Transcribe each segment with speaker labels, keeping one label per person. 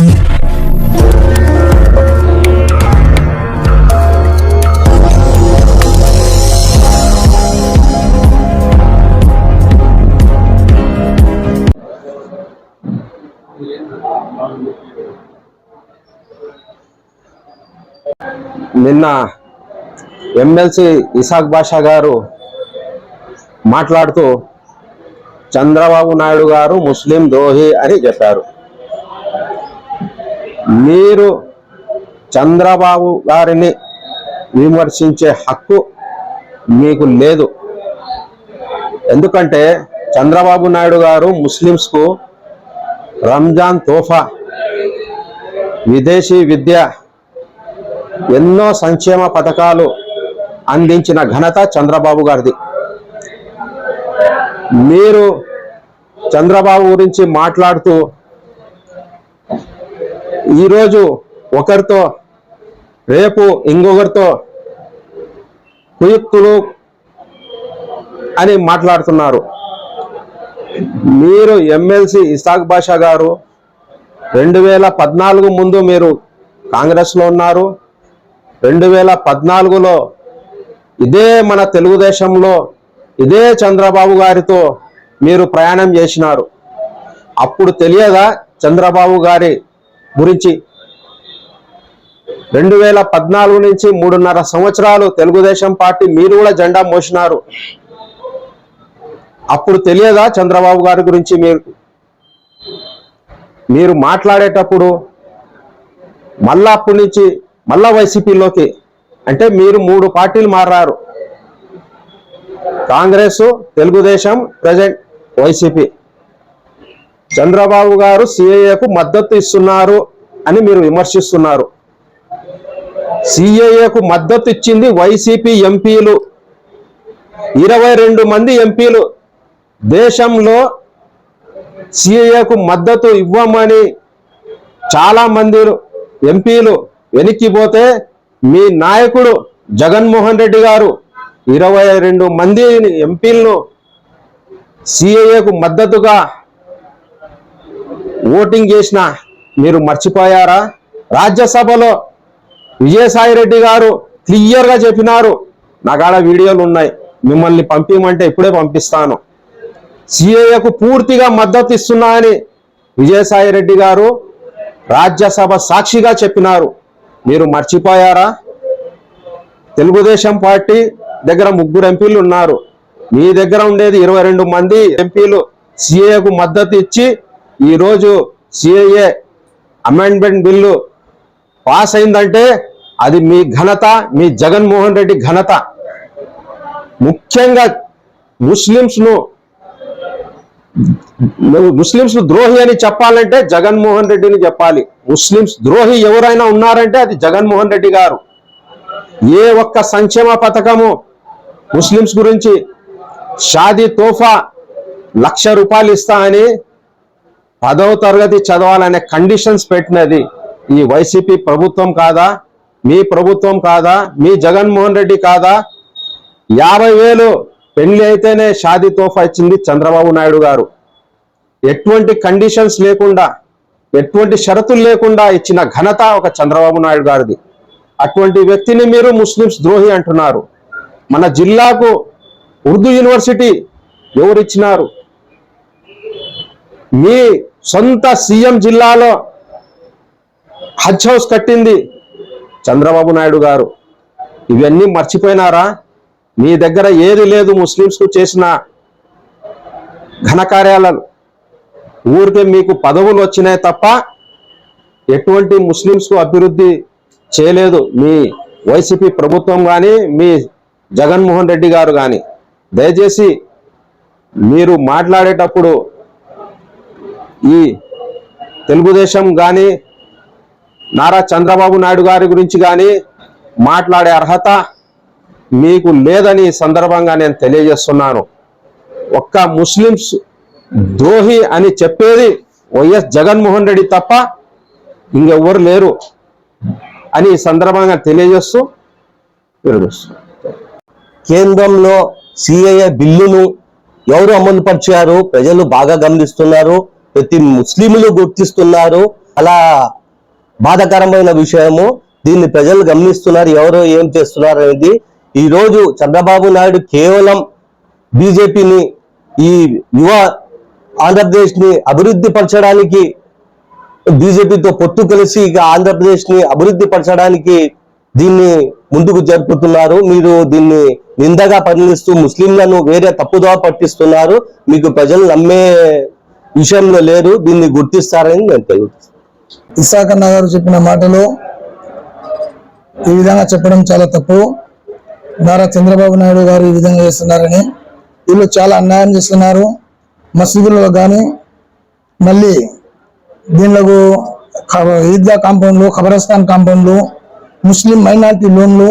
Speaker 1: నిన్న ఎమ్మెల్సీ ఇసాక్ బాషా గారు మాట్లాడుతూ చంద్రబాబు నాయుడు గారు ముస్లిం ద్రోహి అని చెప్పారు. మీరు చంద్రబాబు గారిని విమర్శించే హక్కు మీకు లేదు. ఎందుకంటే చంద్రబాబు నాయుడు గారు ముస్లిమ్స్కు రంజాన్ తోఫా విదేశీ విద్య ఎన్నో సంక్షేమ పథకాలు అందించిన ఘనత చంద్రబాబు గారిది. మీరు చంద్రబాబు గురించి మాట్లాడుతూ ఈరోజు ఒకరితో రేపు ఇంకొకరితో కుయుక్తులు అని మాట్లాడుతున్నారు. మీరు ఎమ్మెల్సీ ఇసాక్ బాషా గారు రెండు వేల పద్నాలుగు ముందు మీరు కాంగ్రెస్లో ఉన్నారు. రెండు వేల పద్నాలుగులో ఇదే మన తెలుగుదేశంలో ఇదే చంద్రబాబు గారితో మీరు ప్రయాణం చేసినారు. అప్పుడు తెలియదా చంద్రబాబు గారి గురించి రెండు వేల పద్నాలుగు నుంచి మూడున్నర సంవత్సరాలు తెలుగుదేశం పార్టీ మీరు కూడా జెండా మోసినారు. అప్పుడు తెలియదా చంద్రబాబు గారి గురించి మీరు? మీరు మాట్లాడేటప్పుడు మళ్ళా అప్పటి నుంచి మళ్ళా వైసీపీలోకి అంటే మీరు మూడు పార్టీలు మారారు. Congress Telugu Desam present YCP. Chandrababu garu సిఏఏకు మద్దతు ఇస్తున్నారు అని మీరు విమర్శిస్తున్నారు. సిఏఏకు మద్దతు ఇచ్చింది వైసీపీ ఎంపీలు. ఇరవై రెండు మంది ఎంపీలు. దేశంలో సిఏఏకు మద్దతు ఇవ్వమని చాలా మంది ఎంపీలు వెనక్కిపోతే మీ నాయకుడు జగన్మోహన్ రెడ్డి గారు ఇరవై రెండు మంది ఎంపీలను సిఏఏకు మద్దతుగా ఓటింగ్ చేసిన మీరు మర్చిపోయారా? రాజ్యసభలో విజయసాయి రెడ్డి గారు క్లియర్గా చెప్పినారు. నాకాడ వీడియోలు ఉన్నాయి. మిమ్మల్ని పంపించమంటే ఇప్పుడే పంపిస్తాను. సిఏఏకు పూర్తిగా మద్దతు ఇస్తున్నాయని విజయసాయి రెడ్డి గారు రాజ్యసభ సాక్షిగా చెప్పినారు. మీరు మర్చిపోయారా? తెలుగుదేశం పార్టీ దగ్గర ముగ్గురు ఎంపీలు ఉన్నారు. మీ దగ్గర ఉండేది ఇరవై రెండు మంది ఎంపీలు సిఏకు మద్దతు ఇచ్చి ఈరోజు సిఏఏ అమెండ్మెంట్ బిల్లు పాస్ అయిందంటే అది మీ ఘనత మీ జగన్మోహన్ రెడ్డి ఘనత. ముఖ్యంగా ముస్లింస్ను నువ్వు ముస్లింస్ ద్రోహి అని చెప్పాలంటే జగన్మోహన్ రెడ్డిని చెప్పాలి. ముస్లింస్ ద్రోహి ఎవరైనా ఉన్నారంటే అది జగన్మోహన్ రెడ్డి గారు. ఏ ఒక్క సంక్షేమ పథకము ముస్లింస్ గురించి షాదీ తోఫా లక్ష రూపాయలు ఇస్తా అని పదవ తరగతి చదవాలనే కండిషన్స్ పెట్టినది ఈ వైసీపీ ప్రభుత్వం కాదా? మీ ప్రభుత్వం కాదా? మీ జగన్మోహన్ రెడ్డి కాదా? యాభై వేలు పెళ్ళి అయితేనే షాదీ తోఫా ఇచ్చింది చంద్రబాబు నాయుడు గారు. ఎటువంటి కండిషన్స్ లేకుండా ఎటువంటి షరతులు లేకుండా ఇచ్చిన ఘనత ఒక చంద్రబాబు నాయుడు గారిది. అటువంటి వ్యక్తిని మీరు ముస్లిమ్స్ ద్రోహి అంటున్నారు. మన జిల్లాకు ఉర్దూ యూనివర్సిటీ ఎవరిచ్చినారు మీ సొంత సీఎం జిల్లాలో హజ్ హౌస్ కట్టింది చంద్రబాబు నాయుడు గారు. ఇవన్నీ మర్చిపోయినారా? మీ దగ్గర ఏది లేదు ముస్లింస్కు చేసిన ఘనకార్యాలను. ఊరికే మీకు పదవులు వచ్చినాయి తప్ప ఎటువంటి ముస్లింస్కు అభివృద్ధి చేయలేదు మీ వైసీపీ ప్రభుత్వం కానీ మీ జగన్మోహన్ రెడ్డి గారు కానీ దయచేసి మీరు మాట్లాడేటప్పుడు ఈ తెలుగుదేశం కానీ నారా చంద్రబాబు నాయుడు గారి గురించి కానీ మాట్లాడే అర్హత మీకు లేదని సందర్భంగా నేను తెలియజేస్తున్నాను. ఒక్క ముస్లిమ్స్ ద్రోహి అని చెప్పేది వైఎస్ జగన్మోహన్ రెడ్డి తప్ప ఇంకెవ్వరు లేరు అని ఈ సందర్భంగా తెలియజేస్తూ
Speaker 2: కేంద్రంలో సిఏఏ బిల్లును ఎవరు అమలుపరిచారు? ప్రజలు బాగా గమనిస్తున్నారు. ప్రతి ముస్లింలు గుర్తిస్తున్నారు. అలా బాధాకరమైన విషయము. దీన్ని ప్రజలు గమనిస్తున్నారు. ఎవరో ఏం చేస్తున్నారు అనేది. ఈరోజు చంద్రబాబు నాయుడు కేవలం బీజేపీని ఈ యువ ఆంధ్రప్రదేశ్ని అభివృద్ధి పరచడానికి బీజేపీతో పొత్తు కలిసి ఇక ఆంధ్రప్రదేశ్ని అభివృద్ధి పరచడానికి దీన్ని ముందుకు జరుపుతున్నారు. మీరు దీన్ని నిందగా పరిణిస్తూ ముస్లింలను వేరే తప్పుదోవ పట్టిస్తున్నారు. మీకు ప్రజలు నమ్మే విషయంలో లేరు దీన్ని గుర్తిస్తారని నేను తెలుగుతున్నాను
Speaker 3: ఇసాకన్న గారు చెప్పిన మాటలు ఈ విధంగా చెప్పడం చాలా తప్పు. నారా చంద్రబాబు నాయుడు గారు ఈ విధంగా చేస్తున్నారని వీళ్ళు చాలా అన్యాయం చేస్తున్నారు. మసీదులలో కానీ మళ్ళీ దీనిలో ఈద్గా కాంపౌండ్లు ఖబరస్థాన్ కాంపౌండ్లు ముస్లిం మైనార్టీ లోన్లు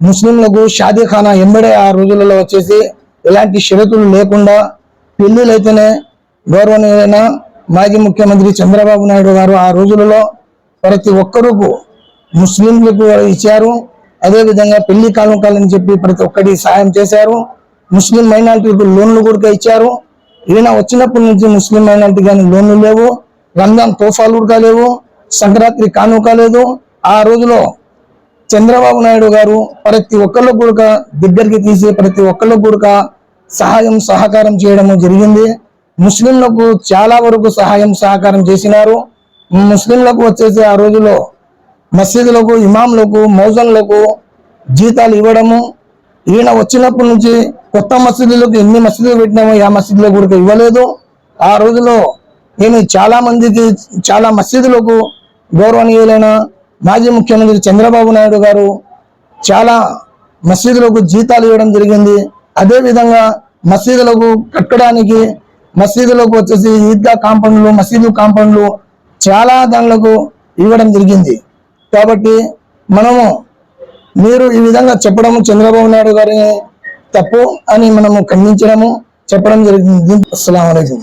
Speaker 3: ముస్లింలకు షాదీఖానా ఎంబడే ఆ రోజులలో వచ్చేసి ఎలాంటి షరతులు లేకుండా పెళ్ళిళ్ళు అయితేనే గౌరవనీయులైన మాజీ ముఖ్యమంత్రి చంద్రబాబు నాయుడు గారు ఆ రోజులలో ప్రతి ఒక్కరుకు ముస్లింలకు ఇచ్చారు. అదేవిధంగా పెళ్ళి కానుకాలని చెప్పి ప్రతి ఒక్కటి సాయం చేశారు. ముస్లిం మైనార్టీలకు లోన్లు కూడా ఇచ్చారు. ఈయన వచ్చినప్పటి నుంచి ముస్లిం మైనార్టీ కానీ లోన్లు లేవు. రంజాన్ తోఫాలు కూడా లేవు. సంక్రాంతి కానుక లేదు. ఆ రోజులో చంద్రబాబు నాయుడు గారు ప్రతి ఒక్కళ్ళు కూడా దగ్గరికి తీసి ప్రతి ఒక్కళ్ళు కూడా సహాయం సహకారం చేయడం జరిగింది. ముస్లింలకు చాలా వరకు సహాయం సహకారం చేసినారు. ముస్లింలకు వచ్చేసి ఆ రోజులో మసీదులకు ఇమాంలకు మౌజన్లకు జీతాలు ఇవ్వడము. ఈయన వచ్చినప్పటి నుంచి కొత్త మసీదులకు ఎన్ని మసీదులు పెట్టినామో ఆ మసీదులో కూడా ఇవ్వలేదు. ఆ రోజులో నేను చాలా మందికి చాలా మసీదులకు గౌరవనీయులైన మాజీ ముఖ్యమంత్రి చంద్రబాబు నాయుడు గారు చాలా మసీదులకు జీతాలు ఇవ్వడం జరిగింది. అదేవిధంగా మసీదులకు కట్టడానికి మసీదులకు వచ్చేసి ఈద్గా కాంపౌండ్లు మసీదు కాంపౌండ్లు చాలా దానిలకు ఇవ్వడం జరిగింది. కాబట్టి మనము మీరు ఈ విధంగా చెప్పడము చంద్రబాబు నాయుడు గారి తప్పు అని మనము ఖండించడము చెప్పడం జరిగింది. అస్సలం వలైకుం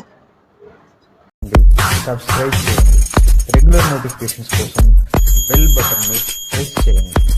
Speaker 4: సబ్స్క్రైబ్ చేయండి. రెగ్యులర్ నోటిఫికేషన్స్ కోసం బెల్ బటన్ని ప్రెస్ చేయండి.